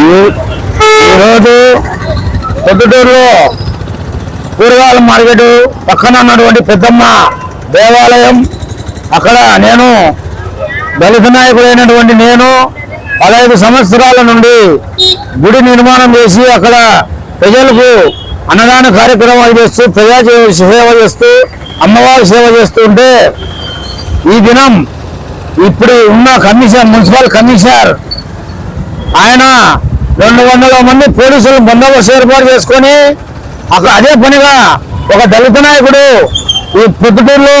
ఈ- ఈరోజు పొద్దుటూరులో కూరగాయల మార్కెట్ పక్కన ఉన్నటువంటి పెద్దమ్మ దేవాలయం. అక్కడ నేను దళిత నాయకుడైనటువంటి నేను పదహైదు సంవత్సరాల నుండి గుడి నిర్మాణం చేసి అక్కడ ప్రజలకు అన్నదాన కార్యక్రమాలు చేస్తూ ప్రజా సేవ చేస్తూ అమ్మవారి సేవ చేస్తుంటే ఈ దినం ఇప్పుడు ఉన్న కమిషనర్ మున్సిపల్ కమిషనర్ ఆయన రెండు వందల మంది పోలీసులు బందోబస్తు ఏర్పాటు చేసుకొని అక్కడ అదే పనిగా ఒక దళిత నాయకుడు ఈ పొద్దుటూరులో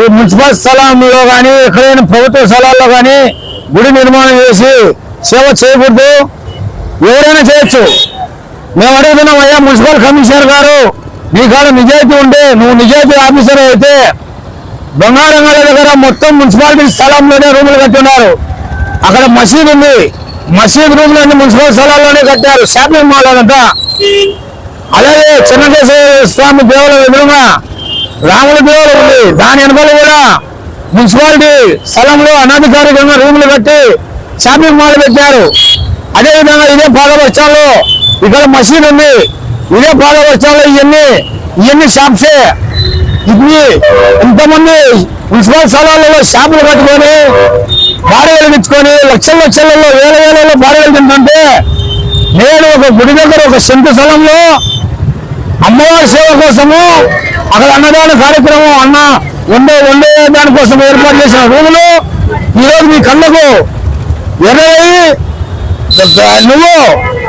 ఈ మున్సిపల్ స్థలంలో కానీ ఎక్కడైనా ప్రభుత్వ స్థలాల్లో కానీ గుడి నిర్మాణం చేసి సేవ చేయకూడదు. ఎవరైనా చేయొచ్చు. మేము అడుగుతున్నాం అయ్యా మున్సిపల్ కమిషనర్ గారు నీ కాడ నిజాయితీ ఉంటే నువ్వు నిజాయితీ ఆఫీసర్ అయితే బంగారంగాల దగ్గర మొత్తం మున్సిపాలిటీ స్థలంలోనే రూములు కట్టున్నారు అక్కడ మసీదు ఉంది. మసీద్ రూమ్ అన్ని మున్సిపల్ స్థలాల్లోనే కట్టారు. షాపింగ్ మాల్ అదంతా. అలాగే చిన్నకేశ్వర స్వామి దేవాలయం ఎదురుగా రాముల దేవాలయం ఉంది. దాని వెనకాల కూడా మున్సిపాలిటీ స్థలంలో అనధికారికంగా రూములు కట్టి షాపింగ్ మాల్ పెట్టారు. అదేవిధంగా ఇదే పాదవర్షాల్లో ఇక్కడ మసీద్ ఉంది. ఇదే పాదవర్షాల్లో ఇవన్నీ ఇవన్నీ షాప్సే. ఇది ఇంతమంది మున్సిపల్ స్థలాలలో షాపులు కట్టుకొని బాడీలు ఇచ్చుకొని లక్షల లక్షలలో వేల వేలలో బాడీలు నేను ఒక గుడి దగ్గర ఒక సెంటు స్థలంలో అమ్మవారి సేవ కోసము అక్కడ అన్నదాన కార్యక్రమం అన్న వండే వండే దానికోసం ఏర్పాటు చేసిన రూములు ఈరోజు మీ కళ్ళకు ఎర్రయి నువ్వు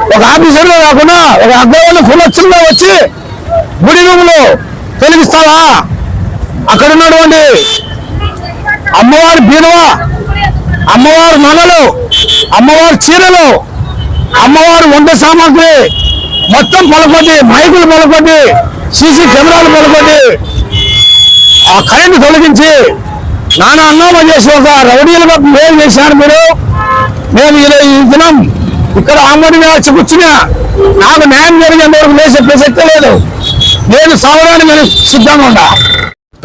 ఒక ఆఫీసర్లో కాకుండా ఒక అగ్రవాళ్ళు కులచ్చుల్లో వచ్చి గుడి రూములు తొలగిస్తావా? అక్కడ ఉన్నటువంటి అమ్మవారి బీరువా అమ్మవారి మనలు అమ్మవారి చీరలు అమ్మవారి వంట సామాగ్రి మొత్తం పలకొట్టి మైకులు పలకొట్టి సీసీ కెమెరాలు పలకొట్టి ఆ కరెంటు తొలగించి నానా అన్నోమ చేసి ఒక రౌడీలుగా మేలు చేశారు మీరు. మేము ఇలా ఈ దినం ఇక్కడ ఆమోడిగా వచ్చి కూర్చున్నా. నాకు న్యాయం జరిగేంత వరకు లేచే ప్రసక్తే లేదు. నేను సావడానికి నేను సిద్ధంగా ఉండా.